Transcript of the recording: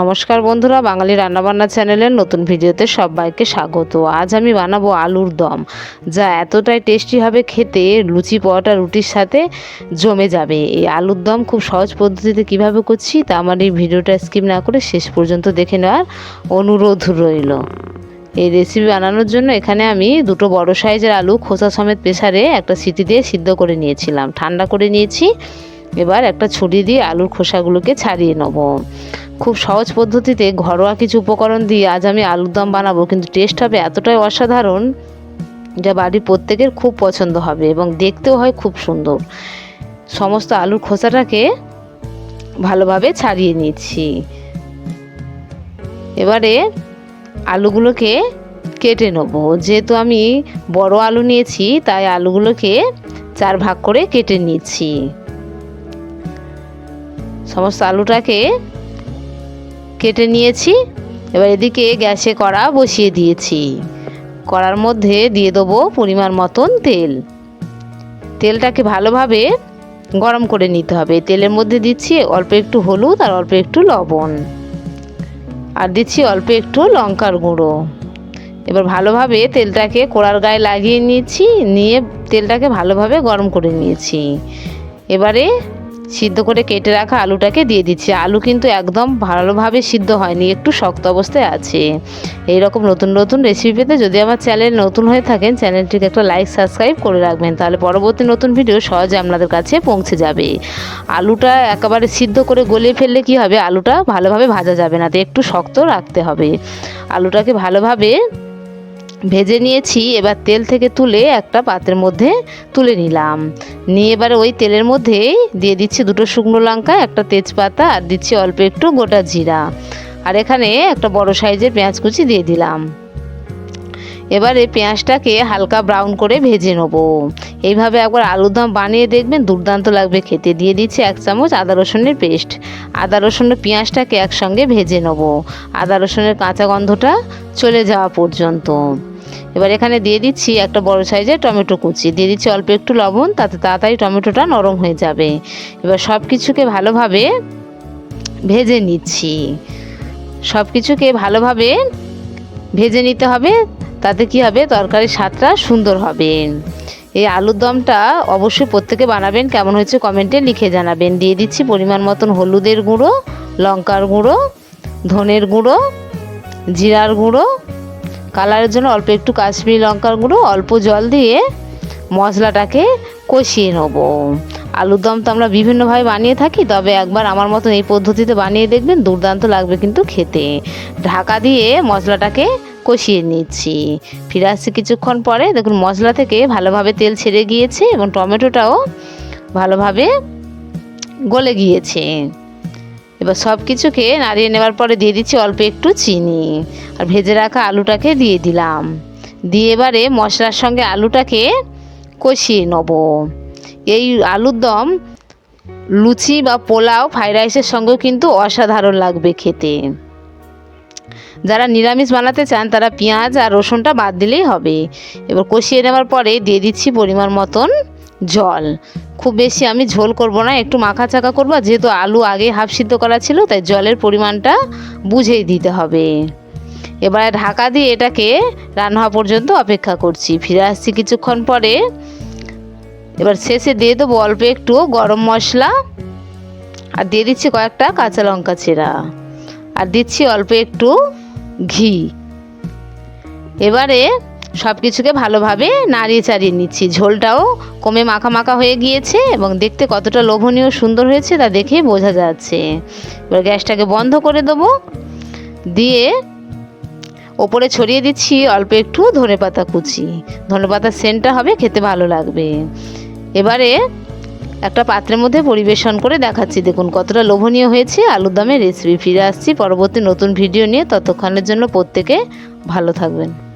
নমস্কার বন্ধুরা, বাঙালি রান্নাবান্না চ্যানেলের নতুন ভিডিওতে সবাইকে স্বাগত। আজ আমি বানাবো আলুর দম। যা এতটাই টেস্টি হবে খেতে, লুচি, পরোটা, রুটির সাথে জমে যাবে। এই আলুর দম খুব সহজ পদ্ধতিতে কীভাবে করছি তা আমার এই ভিডিওটা স্কিপ না করে শেষ পর্যন্ত দেখে নেওয়ার অনুরোধ রইল। এই রেসিপি বানানোর জন্য এখানে আমি দুটো বড় সাইজের আলু খোসা সমেত প্রেসারে একটা সিটি দিয়ে সিদ্ধ করে নিয়েছিলাম। ঠান্ডা করে নিয়েছি। এবার একটা ছুরি দিয়ে আলুর খোসাগুলোকে ছাড়িয়ে নেব। খুব সহজ পদ্ধতিতে ঘরোয়া কিছু উপকরণ দিয়ে আজ আমি আলুর দম বানাবো, কিন্তু টেস্ট হবে এতটাই অসাধারণ যা বাড়ির প্রত্যেকের খুব পছন্দ হবে এবং দেখতেও হয় খুব সুন্দর। সমস্ত আলুর খোসাটাকে ভালোভাবে ছাড়িয়ে নিচ্ছি। এবারে আলুগুলোকে কেটে নেব। যেহেতু আমি বড় আলু নিয়েছি, তাই আলুগুলোকে চার ভাগ করে কেটে নিচ্ছি। সমস্ত আলুটাকে কেটে নিয়েছি। এবার এদিকে গ্যাসে কড়া বসিয়ে দিয়েছি। কড়ার মধ্যে দিয়ে দেবো পরিমাণ মতন তেল। তেলটাকে ভালোভাবে গরম করে নিতে হবে। তেলের মধ্যে দিচ্ছি অল্প একটু হলুদ আর অল্প একটু লবণ। আর দিচ্ছি অল্প একটু লঙ্কার গুঁড়ো। এবার ভালোভাবে তেলটাকে কোড়ার গায়ে লাগিয়ে নিয়েছি। নিয়ে তেলটাকে ভালোভাবে গরম করে নিয়েছি। এবারে সিদ্ধ করে কেটে রাখা আলুটাকে দিয়ে দিচ্ছি। আলু কিন্তু একদম ভালোভাবে সিদ্ধ হয়নি, একটু শক্ত অবস্থায় আছে। এই রকম নতুন নতুন রেসিপি পেতে যদি আমার চ্যানেল নতুন হয়ে থাকেন চ্যানেলটিকে একটা লাইক সাবস্ক্রাইব করে রাখবেন, তাহলে পরবর্তী নতুন ভিডিও সহজে আপনাদের কাছে পৌঁছে যাবে। আলুটা একেবারে সিদ্ধ করে গলিয়ে ফেললে কি হবে? আলুটা ভালোভাবে ভাজা যাবে না, তো একটু শক্ত রাখতে হবে। আলুটাকে ভালোভাবে ভেজে নিয়েছি, এবার তেল থেকে তুলে একটা পাত্রের মধ্যে তুলে নিলাম। নিয়ে এবারে ওই তেলের মধ্যে দিয়ে দিচ্ছি দুটো শুকনো লঙ্কা, একটা তেজপাতা, আর দিচ্ছি অল্প একটু গোটা জিরা। আর এখানে একটা বড় সাইজের পেঁয়াজ কুচি দিয়ে দিলাম। এবারে পেঁয়াজটাকে হালকা ব্রাউন করে ভেজে নেব। এইভাবে একবার আলুর দম বানিয়ে দেখবেন, দুর্দান্ত লাগবে খেতে। দিয়ে দিচ্ছি এক চামচ আদা রসুনের পেস্ট। আদা রসুনের পেঁয়াজটাকে একসঙ্গে ভেজে নেব। আদা রসুনের কাঁচা গন্ধটা চলে যাওয়া পর্যন্ত। এবার এখানে দিয়ে দিচ্ছি একটা বড় সাইজের টমেটো কুচি। দিয়ে দিচ্ছি অল্প একটু লবণ, তাতে তাড়াতাড়ি টমেটোটা নরম হয়ে যাবে। এবার সব কিছুকে ভালোভাবে ভেজে নিচ্ছি। সব কিছুকে ভালোভাবে ভেজে নিতে হবে, তাতে কি হবে? তরকারির স্বাদটা সুন্দর হবে। এই আলুর দমটা অবশ্যই প্রত্যেকে বানাবেন, কেমন হয়েছে কমেন্টে লিখে জানাবেন। দিয়ে দিচ্ছি পরিমাণ মতন হলুদের গুঁড়ো, লঙ্কার গুঁড়ো, ধনের গুঁড়ো, জিরার গুঁড়ো কালারের জন্য অল্প একটু কাশ্মীরি লঙ্কার গুঁড়ো, অল্প জল দিয়ে মশলাটাকে কষিয়ে নেব। আলুর দম তো আমরা বিভিন্নভাবে বানিয়ে থাকি, তবে একবার আমার মতন এই পদ্ধতিতে বানিয়ে দেখবেন, দুর্দান্ত লাগবে কিন্তু খেতে। ঢাকা দিয়ে মশলাটাকে কষিয়ে নিচ্ছি। ফিরে আসছি কিছুক্ষণ পরে। দেখুন, মশলা থেকে ভালোভাবে তেল ছেড়ে গিয়েছে এবং টমেটোটাও ভালোভাবে গলে গিয়েছে। এবার সব কিছুকে নাড়িয়ে নেওয়ার পরে দিয়ে দিচ্ছি অল্প একটু চিনি। আর ভেজে রাখা আলুটাকে দিয়ে দিলাম। দিয়ে এবারে মশলার সঙ্গে আলুটাকে কষিয়ে নেব। এই আলুর দম লুচি বা পোলাও, ফ্রাইড রাইসের সঙ্গেও কিন্তু অসাধারণ লাগবে খেতে। যারা নিরামিষ বানাতে চান, তারা পেঁয়াজ আর রসুনটা বাদ দিলেই হবে। এবার কষিয়ে নেওয়ার পরে দিয়ে দিচ্ছি পরিমাণ মতন জল। খুব বেশি আমি ঝোল করব না, একটু মাখা চাকা করব যেহেতু আলু আগে হাফ সিদ্ধ করা ছিল, তাই জলের পরিমাণটা বুঝেই দিতে হবে। এবারে ঢাকা দিয়ে এটাকে রান্না হওয়া পর্যন্ত অপেক্ষা করছি। ফিরে আসছি কিছুক্ষণ পরে। এবার শেষে দিয়ে দেবো অল্প একটু গরম মশলা, আর দিয়ে দিচ্ছি কয়েকটা কাঁচা লঙ্কা চেরা, আর দিচ্ছি অল্প একটু ঘি। এবারে সব কিছুকে ভালোভাবে নাড়িয়ে চাড়িয়ে নিচ্ছি। ঝোলটাও কমে মাখা মাখা হয়ে গিয়েছে এবং দেখতে কতটা লোভনীয় সুন্দর হয়েছে তা দেখে বোঝা যাচ্ছে। এবার গ্যাসটাকে বন্ধ করে দেবো। দিয়ে ওপরে ছড়িয়ে দিচ্ছি অল্প একটু ধনে পাতা কুচি। ধনে পাতার সেন্টটা হবে খেতে ভালো লাগবে। এবারে একটা পাত্রের মধ্যে পরিবেশন করে দেখাচ্ছি। দেখুন কতটা লোভনীয় হয়েছে আলুর দমের রেসিপি ফিরে আসছি পরবর্তী নতুন ভিডিও নিয়ে। ততক্ষণের জন্য প্রত্যেকে ভালো থাকবেন।